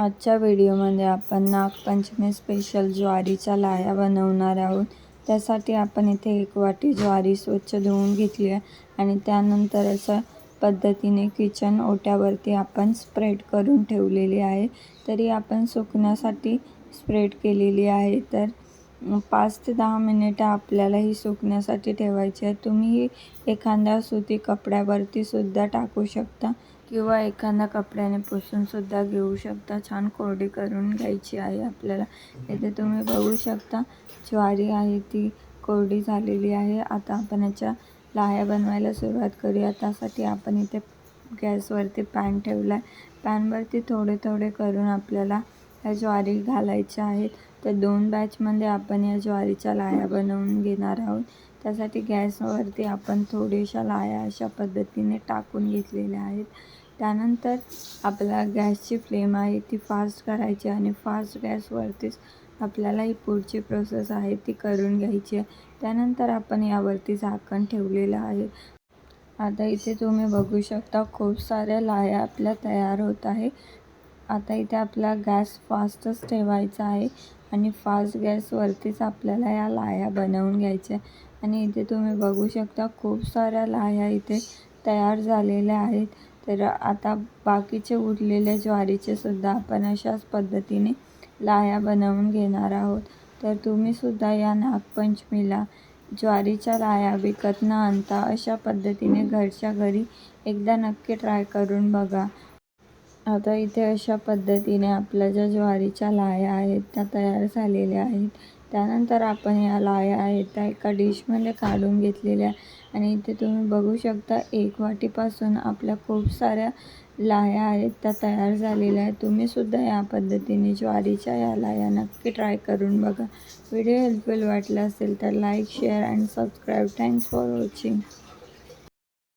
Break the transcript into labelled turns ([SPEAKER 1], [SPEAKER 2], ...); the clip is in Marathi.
[SPEAKER 1] आजच्या व्हिडिओमध्ये आपण नागपंचमी स्पेशल ज्वारीच्या लाह्या बनवणार आहोत. त्यासाठी आपण इथे एक वाटी ज्वारी स्वच्छ धुवून घेतली आहे आणि त्यानंतर अशा पद्धतीने किचन ओट्यावरती आपण स्प्रेड करून ठेवलेली आहे. तरी आपण सुकण्यासाठी स्प्रेड केलेली आहे. तर पाच ते दहा मिनिटं आपल्याला ही सुकण्यासाठी ठेवायची आहे. तुम्ही एखाद्या सुती कपड्यावरती सुद्धा टाकू शकता किंवा एखाद्या कपड्याने पुसूनसुद्धा घेऊ शकता. छान कोरडी करून घ्यायची आहे आपल्याला. इथे तुम्ही बघू शकता ज्वारी आहे ती कोरडी झालेली आहे. आता आपण याच्या लाह्या बनवायला सुरुवात करूया. त्यासाठी आपण इथे गॅसवरती पॅन ठेवला आहे पॅनवरती थोडे थोडे करून आपल्याला या ज्वारी घालायच्या आहेत. तर दोन बॅचमध्ये आपण या ज्वारीच्या लाह्या बनवून घेणार आहोत. त्यासाठी गॅसवरती आपण थोड्याशा लाह्या अशा पद्धतीने टाकून घेतलेल्या आहेत. त्यानंतर आपला गॅसची फ्लेम आहे ती फास्ट करायची आणि फास्ट गॅसवरतीच आपल्याला ही पुढची प्रोसेस आहे ती करून घ्यायची आहे. त्यानंतर आपण यावरती झाकण ठेवलेलं आहे. आता इथे तुम्ही बघू शकता खूप साऱ्या लाह्या आपल्या तयार होत आहे आता इथे आपला गॅस फास्टच ठेवायचा आहे आणि फास्ट गॅसवरतीच आपल्याला या लाह्या बनवून घ्यायच्या आणि इथे तुम्ही बघू शकता खूप साऱ्या लाह्या इथे तयार झालेल्या आहेत. तर आता बाकीचे उरलेले ज्वारीचे सुद्धा आपण अशाच पद्धतीने लाह्या बनवून घेणार आहोत. तर तुम्हीसुद्धा या नागपंचमीला ज्वारीच्या लाह्या विकत न आणता अशा पद्धतीने घरच्या घरी एकदा नक्की ट्राय करून बघा. आता इथे अशा पद्धतीने आपल्या ज्या ज्वारीच्या लाह्या आहेत त्या तयार झालेल्या आहेत. त्यानंतर आपण या लाह्या आहेत त्या एका डिशमध्ये काढून घेतलेल्या. आणि इथे तुम्ही बघू शकता एक वाटीपासून आपल्या खूप साऱ्या लाह्या आहेत त्या तयार झालेल्या आहेत. तुम्हीसुद्धा या पद्धतीने ज्वारीच्या या लाह्या नक्की ट्राय करून बघा. व्हिडिओ हेल्पफुल वाटला असेल तर like share and subscribe. Thanks for watching.